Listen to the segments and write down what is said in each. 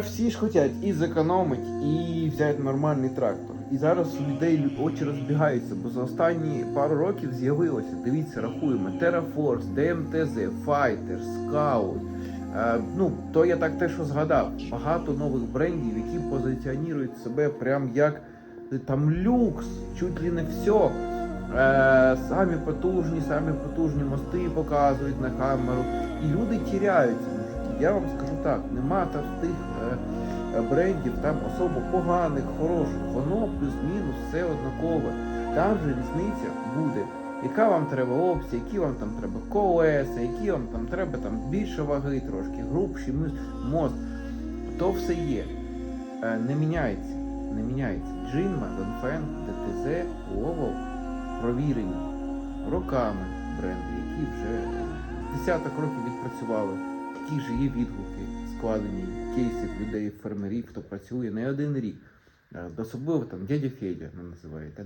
Всі ж хочуть і зекономити, і взяти нормальний трактор. І зараз у людей очі розбігаються, бо за останні пару років з'явилося. Дивіться, рахуємо: TerraForce, DMTZ, Fighter, Scout. Е, ну, то я так те, що згадав. Багато нових брендів, які позиціонують себе прям як е, там люкс, чуть ли не все. Е, самі потужні, самі потужні мости показують на камеру. І люди тіряються. Я вам скажу так, нема там тих брендів, там особо поганих, хороших, воно плюс-мінус все однакове. Там же різниця буде. Яка вам треба опція, які вам там треба колеса, які вам там треба там більше ваги трошки, грубший мис- мост. То все є. Е, не міняється. Не міняється. Джинма, Донфен, ДТЗ, Лово провірені роками бренди, які вже десяток років відпрацювали. Такі ж є відгуки, складені кейсів людей, фермерів, хто працює не один рік. Е, Особливо там дядя Федя не називає та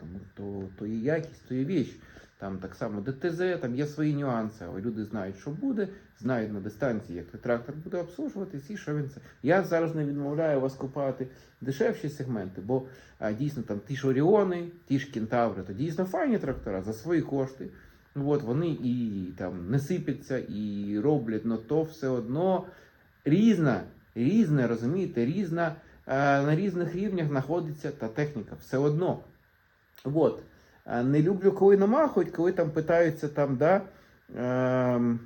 Тому то, то є якість, то є віч. Там так само ДТЗ, там є свої нюанси, але люди знають, що буде, знають на дистанції, як той трактор буде обслужуватись і що він це. Я зараз не відмовляю вас купувати дешевші сегменти, бо а, дійсно там ті ж Оріони, ті ж Кентаври, то дійсно файні трактора за свої кошти. От вони і там не сипяться, і роблять, але то все одно різна, різне, розумієте, різна, е, на різних рівнях знаходиться та техніка. Все одно. От. Е, Не люблю, коли намахують, коли там питаються там, да, ем,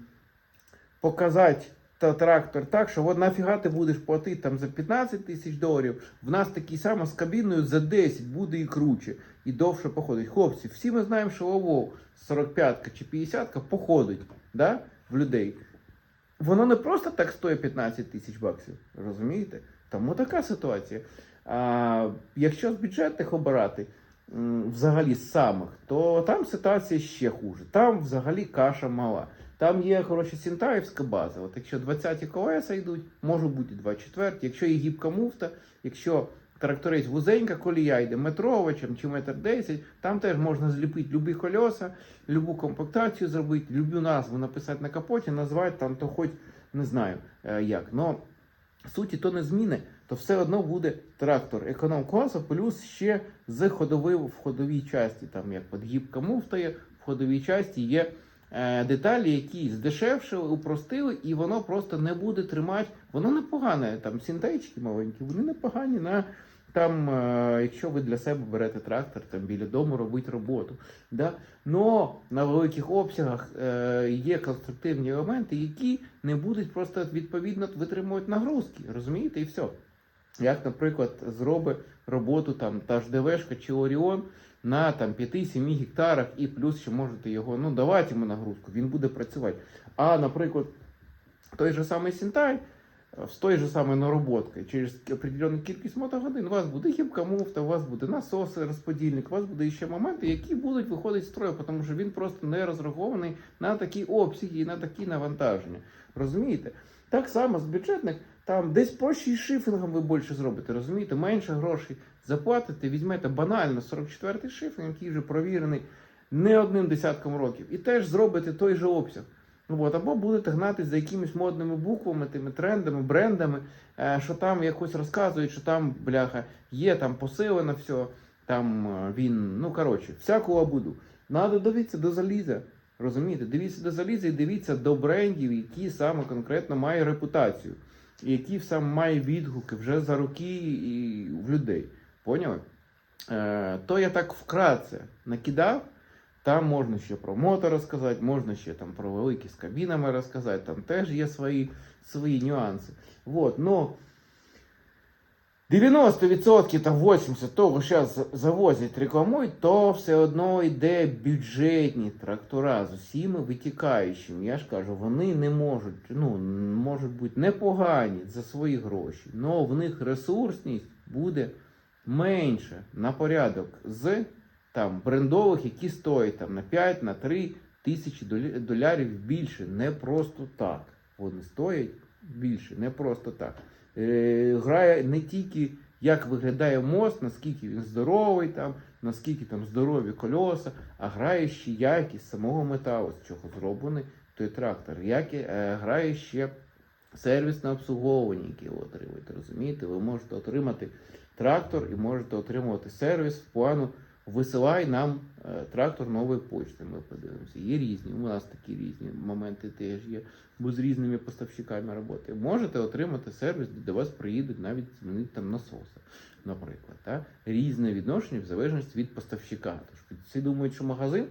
показати та трактор так, що от нафіга ти будеш платити там за 15 тисяч доларів, в нас такий самий з кабіною за 10 буде і круче, і довше походить. Хлопці, всі ми знаємо, що Ловов 45 чи 50 походить да, в людей. Воно не просто так стоїть 15 тисяч баксів, розумієте? Тому така ситуація. А, якщо з бюджетних обирати, взагалі з самих, то там ситуація ще хуже. Там взагалі каша мала. Там є хороша сінтаївська база. От якщо 20-ті колеса йдуть, може бути 24 Якщо є гібка муфта, якщо тракторець вузенька колія йде метровичем чи метр 10, там теж можна зліпити любі колеса, любу комплектацію зробити, любу назву написати на капоті, назвати там то хоч не знаю е, як. Но суті то не зміни, то все одно буде трактор економ класу, плюс ще з ходовою в ходовій часті, там як от гібка муфта є, в ходовій часті є е, деталі, які здешевшили, упростили, і воно просто не буде тримати. Воно непогане. Там синтейчики маленькі, вони непогані на. Там, е, якщо ви для себе берете трактор, там біля дому робити роботу. Да? Но на великих обсягах е, є конструктивні елементи, які не будуть просто відповідно витримувати нагрузки. Розумієте, і все. Як, наприклад, зробить роботу там та ж ДВшка чи Оріон на там 5-7 гектарах, і плюс ще можете його ну давати йому нагрузку, він буде працювати. А, наприклад, той же самий Сінтай з той же самою нароботкою, через определенну кількість мотогодин, у вас буде гібка муфта, у вас буде насоси, розподільник, у вас буде ще моменти, які будуть виходити з строю, тому що він просто не розрахований на такі обсяги і на такі навантаження. Розумієте? Так само з бюджетних, там десь проще із шифінгом ви більше зробите, розумієте? Менше грошей заплатите, візьмете банально 44-й шифінг, який вже провірений не одним десятком років, і теж зробите той же обсяг. Ну, або будете гнати за якимись модними буквами, тими трендами, брендами, е, що там якось розказують, що там, бляха, є там посилено все, там е, він, ну коротше, всяку лабуду. Надо дивитися до заліза. Розумієте, дивіться до заліза і дивіться до брендів, які саме конкретно мають репутацію, які саме мають відгуки вже за роки і в людей. Поняли? Е, то я так вкратце накидав. Там можна ще про мото розказати, можна ще там про великі з кабінами розказати, там теж є свої, свої нюанси. Вот, но 90% та 80% того, зараз завозять, рекламують, то все одно йде бюджетні трактора з усіма витікаючими. Я ж кажу, вони не можуть, ну, можуть бути непогані за свої гроші, але в них ресурсність буде менше на порядок з там брендових, які стоять там на 5, на 3 тисячі долярів більше. Не просто так. Вони стоять більше, не просто так. Е, грає не тільки як виглядає мост, наскільки він здоровий, там, наскільки там здорові кольоса, а грає ще якість самого металу, з чого зроблений той трактор. Як, е, грає ще сервісне обслуговування, яке ви отримуєте. Розумієте, ви можете отримати трактор і можете отримувати сервіс в плану висилай нам е, трактор нової почти. Ми подивимося. Є різні. У нас такі різні моменти теж є. Бо з різними поставщиками роботи. Можете отримати сервіс, де до вас приїдуть навіть змінити там насоси, наприклад. Та? Різне відношення в залежності від поставщика. Тож всі думають, що магазин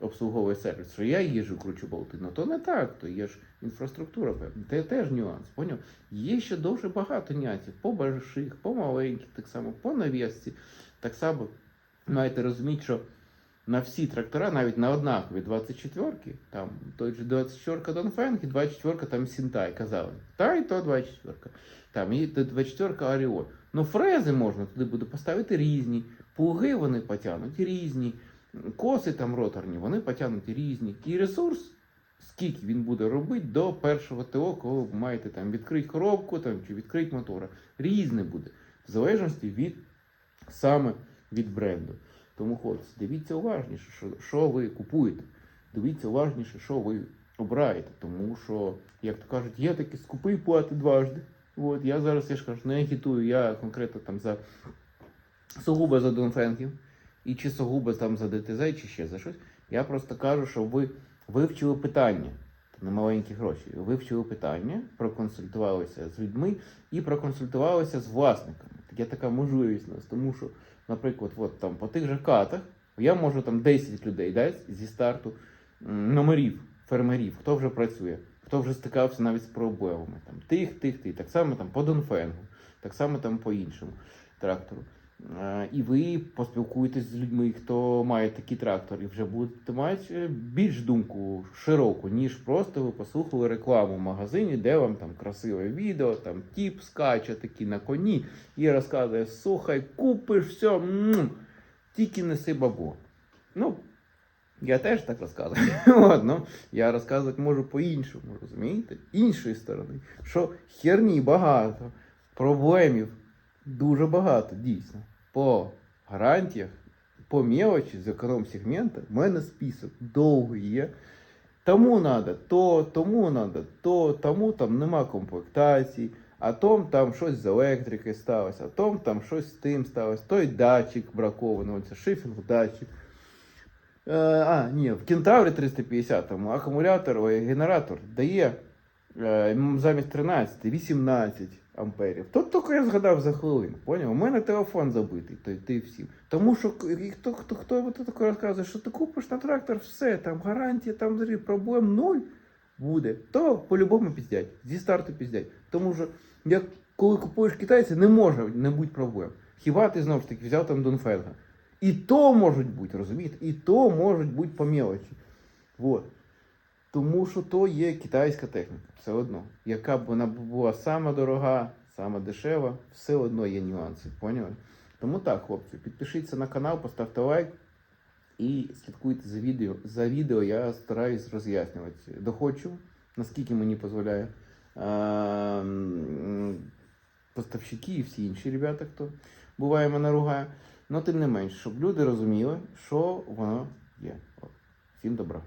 обслуговує сервіс, що я їжу кручу болти. Ну то не так, то є ж інфраструктура. Це теж нюанс. Поняв? Є ще дуже багато нюансів по больших, по маленьких, так само по навісці. Так само маєте розуміти, що на всі трактора, навіть на однакові 24-ки, там той же 24-ка Донфенг і 24-ка там Сінтай казали. Та і то 24-ка. Там і 24-ка Оріон. Ну, фрези можна туди буде поставити різні, плуги вони потягнуть різні, коси там роторні, вони потягнуть різні. І ресурс, скільки він буде робити до першого ТО, коли ви маєте там відкрити коробку там, чи відкрити мотора. Різне буде, в залежності від саме від бренду. Тому, хлопці, дивіться уважніше, що, що ви купуєте. Дивіться уважніше, що ви обираєте. Тому що, як то кажуть, є такі скупий плати дважди. От, я зараз я ж кажу, не агітую, я конкретно там за сугубо за Донфенків, і чи сугубо там за ДТЗ, чи ще за щось. Я просто кажу, що ви вивчили питання на маленькі гроші. Вивчили питання, проконсультувалися з людьми і проконсультувалися з власниками. Є така можливість у нас, тому що, наприклад, от там по тих же катах я можу там 10 людей да, зі старту номерів, фермерів, хто вже працює, хто вже стикався навіть з проблемами. Там, тих, тих, тих. Так само там по Донфенгу, так само там по іншому трактору. Е, І ви поспілкуєтесь з людьми, хто має такі трактори, вже будете мати е, більш думку широку, ніж просто ви послухали рекламу в магазині, де вам там красиве відео, там тіп скаче такий на коні і розказує: слухай, купиш все, м, тільки неси бабу. Ну, я теж так розказую. От, ну, я розказувати можу по-іншому, розумієте? Іншої сторони. Що херні багато, проблемів дуже багато, дійсно. По гарантіях, по мелочі з економ-сегмента, в мене список довгий є. Тому треба то, тому треба то, тому там нема комплектацій, а том там щось з електрики сталося, а том там щось з тим сталося, той датчик бракований, оце шифінг датчик. Е, а, ні, в Кентаврі 350 там акумулятор, генератор дає е, замість 13, 18 амперів. Тут тільки я згадав за хвилину, поняв? У мене телефон забитий, то ти всім. Тому що хто, хто, хто, таке розказує, що ти купиш на трактор все, там гарантія, там взагалі проблем нуль буде, то по-любому піздять. Зі старту піздять. Тому що як коли купуєш китайця, не може не бути проблем. Хіба ти знову ж таки взяв там Донфенга? І то можуть бути, розумієте? І то можуть бути по мелочі. Вот. Тому що то є китайська техніка, все одно. Яка б вона була сама дорога, сама дешева, все одно є нюанси, поняли? Тому так, хлопці, підпишіться на канал, поставте лайк і слідкуйте за відео. За відео я стараюсь роз'яснювати. Доходчу, наскільки мені дозволяє поставщики і всі інші ребята, хто буває мене ругає. Ну, тим не менш, щоб люди розуміли, що воно є. Всім добра.